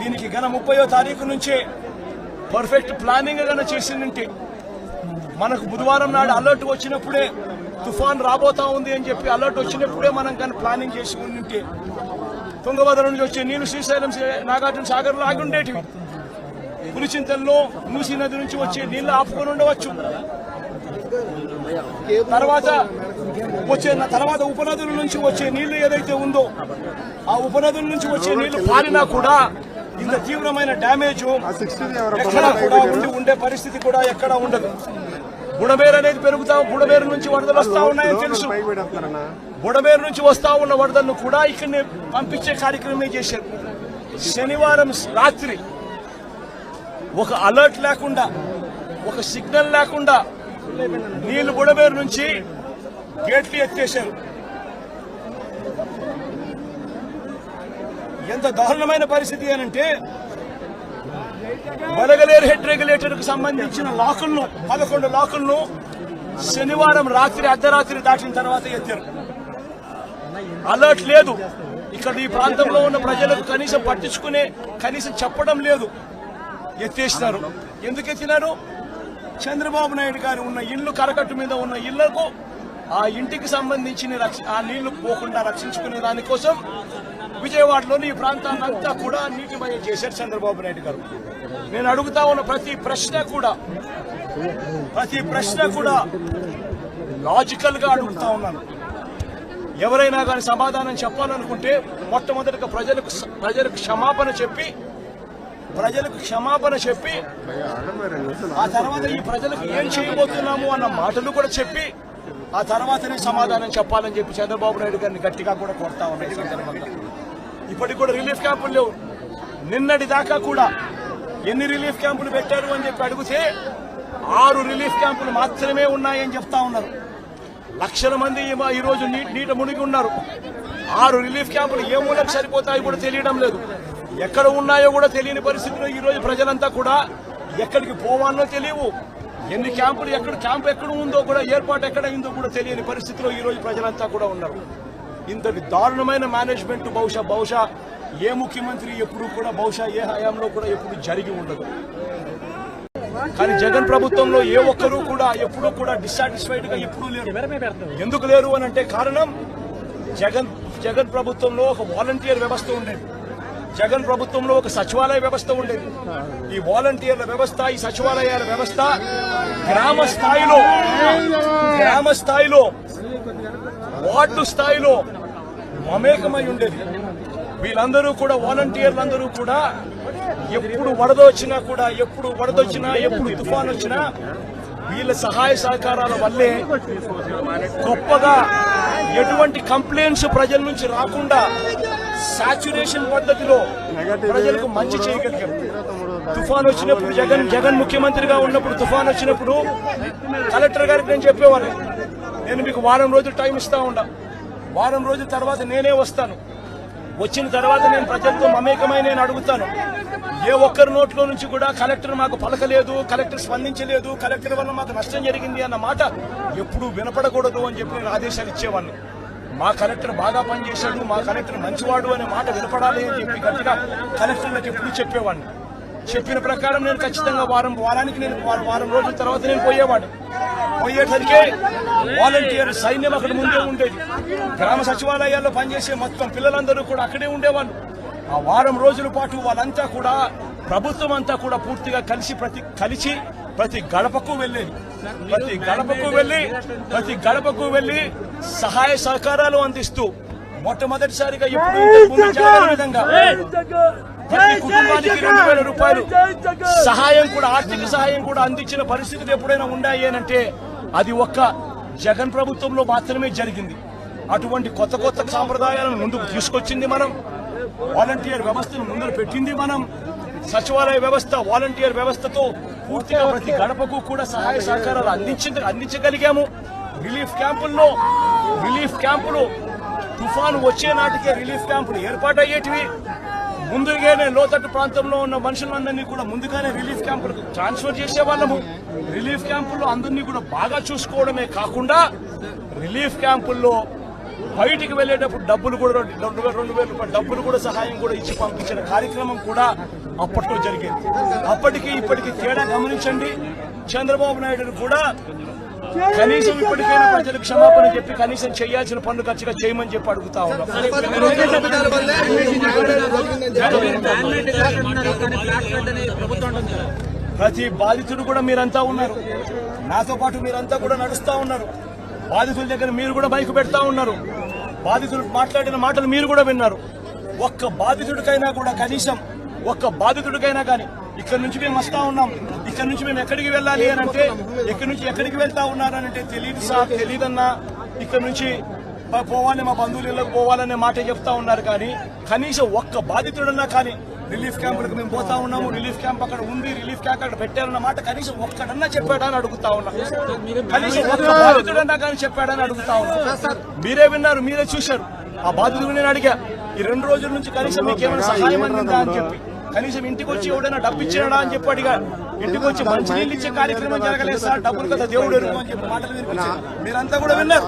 దీనికి గన ముప్పయో తారీఖు నుంచే పర్ఫెక్ట్ ప్లానింగ్ గన చేసిందంటే మనకు బుధవారం నాడు అలర్ట్ వచ్చినప్పుడే తుఫాన్ రాబోతా ఉంది అని చెప్పి అలర్ట్ వచ్చినప్పుడే మనం కానీ ప్లానింగ్ చేసి ఉంటే తుంగభద్ర నుంచి వచ్చే నీళ్ళు శ్రీశైలం నాగార్జున సాగర్లో ఆగి ఉండేటివి. పులిచింతల్లో మూసీ నది నుంచి వచ్చే నీళ్ళు ఆపుకొని ఉండవచ్చు. తర్వాత వచ్చే తర్వాత ఉపనదుల నుంచి వచ్చే నీళ్ళు ఏదైతే ఉందో ఆ ఉపనదుల నుంచి వచ్చే నీళ్ళు పారినా కూడా ఇంత తీవ్రమైన డ్యామేజ్ ఎక్కడ కూడా ఉండి ఉండే పరిస్థితి కూడా ఎక్కడ ఉండదు. బుడమేరు అనేది పెరుగుతా బుడమేరు నుంచి వరదలు వస్తా ఉన్నాయని తెలుసు. బుడమేరు నుంచి వస్తా ఉన్న వరదలను కూడా ఇక్కడనే పంపించే కార్యక్రమమే చేశారు. శనివారం రాత్రి ఒక అలర్ట్ లేకుండా ఒక సిగ్నల్ లేకుండా నీళ్ళు బుడమేరు నుంచి గేట్లు ఎత్తేశారు. ఎంత దారుణమైన పరిస్థితి అనంటే వలగలేరు హెడ్ రెగ్యులేటర్కు సంబంధించిన లాకులను పదకొండు లాకులను శనివారం రాత్రి అర్ధరాత్రి దాటిన తర్వాత ఎత్తారు. అలర్ట్ లేదు. ఇక్కడ ఈ ప్రాంతంలో ఉన్న ప్రజలకు కనీసం పట్టించుకునే కనీసం చెప్పడం లేదు. ఎత్తేసినారు. ఎందుకు ఎత్తినారు? చంద్రబాబు నాయుడు గారు ఉన్న ఇల్లు కరకట్టు మీద ఉన్న ఇళ్ళకు ఆ ఇంటికి సంబంధించిన రక్ష- ఆ నీళ్ళు పోకుండా రక్షించుకునే దానికోసం విజయవాడలోని ఈ ప్రాంతాన్ని అంతా కూడా నీటిమయం చేశారు చంద్రబాబు నాయుడు గారు. నేను అడుగుతా ఉన్న ప్రతి ప్రశ్న కూడా ప్రతి ప్రశ్న కూడా లాజికల్గా అడుగుతా ఉన్నాను. ఎవరైనా కానీ సమాధానం చెప్పాలనుకుంటే మొట్టమొదటిగా ప్రజలకు ప్రజలకు క్షమాపణ చెప్పి ప్రజలకు క్షమాపణ చెప్పి ఆ తర్వాత ఈ ప్రజలకు ఏం చేయబోతున్నాము అన్న మాటలు కూడా చెప్పి ఆ తర్వాతనే సమాధానం చెప్పాలని చెప్పి చంద్రబాబు నాయుడు గారిని గట్టిగా కూడా కొడతా ఉన్నాయి సందర్భంగా. ఇప్పటికి కూడా రిలీఫ్ క్యాంపులు లేవు. నిన్నటి దాకా కూడా ఎన్ని రిలీఫ్ క్యాంపులు పెట్టారు అని చెప్పి అడిగితే ఆరు రిలీఫ్ క్యాంపులు మాత్రమే ఉన్నాయని చెప్తా ఉన్నారు. లక్షల మంది ఈరోజు నీట మునిగి ఉన్నారు. ఆరు రిలీఫ్ క్యాంపులు ఏ మూలకు సరిపోతాయో కూడా తెలియడం లేదు. ఎక్కడ ఉన్నాయో కూడా తెలియని పరిస్థితిలో ఈరోజు ప్రజలంతా కూడా ఎక్కడికి పోవాలో తెలియవు. ఎన్ని క్యాంపులు ఎక్కడ క్యాంప్ ఎక్కడ ఉందో కూడా ఏర్పాటు ఎక్కడ అయిందో కూడా తెలియని పరిస్థితిలో ఈరోజు ప్రజలంతా కూడా ఉన్నారు. ఇంతటి దారుణమైన మేనేజ్మెంట్ బహుశా బహుశా ఏ ముఖ్యమంత్రి ఎప్పుడు కూడా బహుశా ఏ హయాంలో కూడా ఎప్పుడు జరిగి ఉండదు. కానీ జగన్ ప్రభుత్వంలో ఏ ఒక్కరూ కూడా ఎప్పుడూ కూడా డిస్సాటిస్ఫైడ్గా ఎప్పుడూ లేరు. ఎందుకు లేరు అని అంటే కారణం జగన్ జగన్ ప్రభుత్వంలో ఒక వాలంటీర్ వ్యవస్థ ఉండేది. జగన్ ప్రభుత్వంలో ఒక సచివాలయ వ్యవస్థ ఉండేది. ఈ వాలంటీర్ల వ్యవస్థ ఈ సచివాలయాల వ్యవస్థ గ్రామ స్థాయిలో గ్రామ స్థాయిలో వార్డు స్థాయిలో మమేకమై ఉండేది. వీళ్ళందరూ కూడా వాలంటీర్లందరూ కూడా ఎప్పుడు వరద వచ్చినా కూడా ఎప్పుడు వరద వచ్చినా ఎప్పుడు తుఫాన్ వచ్చినా వీళ్ళ సహాయ సహకారాల వల్లే గొప్పగా ఎటువంటి కంప్లైంట్స్ ప్రజల నుంచి రాకుండా సాచురేషన్ పద్ధతిలో ప్రజలకు మంచి చేయగలిగారు. తుఫాన్ వచ్చినప్పుడు జగన్ జగన్ ముఖ్యమంత్రిగా ఉన్నప్పుడు తుఫాన్ వచ్చినప్పుడు కలెక్టర్ గారికి నేను చెప్పేవాడిని. నేను మీకు వారం రోజులు టైం ఇస్తా ఉండా. వారం రోజుల తర్వాత నేనే వస్తాను. వచ్చిన తర్వాత నేను ప్రజలతో మమేకమై నేను అడుగుతాను. ఏ ఒక్కరి నోట్లో నుంచి కూడా కలెక్టర్ మాకు పలకలేదు కలెక్టర్ స్పందించలేదు కలెక్టర్ వల్ల మాకు నష్టం జరిగింది అన్న మాట ఎప్పుడూ వినపడకూడదు అని చెప్పి నేను ఆదేశాలు ఇచ్చేవాడిని. మా కలెక్టర్ బాగా పనిచేశాడు మా కలెక్టర్ మంచివాడు అనే మాట వినపడాలి అని చెప్పి గట్టిగా కలెక్టర్లకు ఎప్పుడు చెప్పేవాడిని. చెప్పిన ప్రకారం నేను ఖచ్చితంగా వారం వారానికి నేను వారం వారం రోజుల తర్వాత నేను పోయేవాడు పోయేసరికి వాలంటీర్ సైన్యం అక్కడ ముందే ఉండేది. గ్రామ సచివాలయాల్లో పనిచేసే మొత్తం పిల్లలందరూ కూడా అక్కడే ఉండేవాళ్ళు. ఆ వారం రోజుల పాటు వాళ్ళంతా కూడా ప్రభుత్వం అంతా కూడా పూర్తిగా కలిసి ప్రతి కలిసి ప్రతి గడపకు వెళ్ళేది ప్రతి గడపకు వెళ్ళి ప్రతి గడపకు వెళ్ళి సహాయ సహకారాలు అందిస్తూ మొట్టమొదటిసారిగా ఇప్పుడు విధంగా ప్రతి కుటుంబానికి రెండు వేల రూపాయలు. సహాయం కూడా ఆర్థిక సహాయం కూడా అందించిన పరిస్థితులు ఎప్పుడైనా ఉన్నాయి అంటే అది ఒక్క జగన్ ప్రభుత్వంలో మాత్రమే జరిగింది. అటువంటి కొత్త కొత్త సాంప్రదాయాలను ముందుకు తీసుకొచ్చింది మనం. వాలంటీర్ వ్యవస్థను ముందర పెట్టింది మనం. సచివాలయ వ్యవస్థ వాలంటీర్ వ్యవస్థతో పూర్తిగా ప్రతి గడపకు కూడా సహాయ సహకారాలు అందించ అందించగలిగాము. రిలీఫ్ క్యాంపుల్లో రిలీఫ్ క్యాంపులు. తుఫాను వచ్చే నాటికే రిలీఫ్ క్యాంపులు ఏర్పాటయ్యేటివి. ముందుగానే లోతట్టు ప్రాంతంలో ఉన్న మనుషులందరినీ కూడా ముందుగానే రిలీఫ్ క్యాంపులకు ట్రాన్స్ఫర్ చేసే వాళ్ళము రిలీఫ్ క్యాంపుల్లో అందరినీ కూడా బాగా చూసుకోవడమే కాకుండా రిలీఫ్ క్యాంపుల్లో బయటికి వెళ్ళేటప్పుడు డబ్బులు కూడా రెండు వేల రెండు వేల రూపాయలు డబ్బులు కూడా సహాయం కూడా ఇచ్చి పంపించిన కార్యక్రమం కూడా అప్పట్లో జరిగేది. అప్పటికి ఇప్పటికి తేడా గమనించండి. చంద్రబాబు నాయుడు కూడా కనీసం ఇప్పటికైనా ప్రజలకు క్షమాపణ చెప్పి కనీసం చేయాల్సిన పనులు ఖర్చుగా చేయమని చెప్పి అడుగుతా ఉన్నాం. ప్రతి బాధితుడు కూడా మీరంతా ఉన్నారు. నాతో పాటు మీరంతా కూడా నడుస్తా ఉన్నారు. బాధితుల దగ్గర మీరు కూడా బైక్ పెడతా ఉన్నారు. బాధితులు మాట్లాడిన మాటలు మీరు కూడా విన్నారు. ఒక్క బాధితుడికైనా కూడా కనీసం ఒక్క బాధితుడికైనా కానీ ఇక్కడ నుంచి మేము వస్తా ఉన్నాం. ఇక్కడ నుంచి మేము ఎక్కడికి వెళ్ళాలి అని అంటే ఎక్కడి నుంచి ఎక్కడికి వెళ్తా ఉన్నారని అంటే తెలియదు సార్ తెలియదన్నా ఇక్కడ నుంచి పోవాలి మా బంధువులు ఇళ్ళకి పోవాలనే మాట చెప్తా ఉన్నారు కానీ కనీసం ఒక్క బాధితుడన్నా కానీ రిలీఫ్ క్యాంపులకు మేము పోతా ఉన్నాము రిలీఫ్ క్యాంప్ అక్కడ ఉంది రిలీఫ్ క్యాంప్ అక్కడ పెట్టారన్న మాట కనీసం ఒక్కడన్నా చెప్పాడని అడుగుతా ఉన్నా. కనీసం ఒక్క బాధితుడన్నా కానీ చెప్పాడని అడుగుతా ఉన్నా. మీరే విన్నారు మీరే చూశారు. ఆ బాధితుడు నేను అడిగా ఈ రెండు రోజుల నుంచి కనీసం మీకేమైనా సహాయం అందిందా? అని చెప్పి. కనీసం ఇంటికి వచ్చి ఎవడైనా డబ్బు ఇచ్చాడా అని చెప్పి అడిగా. ఇంటికి వచ్చి మంచి నీళ్ళు ఇచ్చే కార్యక్రమం జరగలేదు సార్ డబ్బులు కదా దేవుడు అని చెప్పి మాటలు మీరంతా కూడా విన్నారు.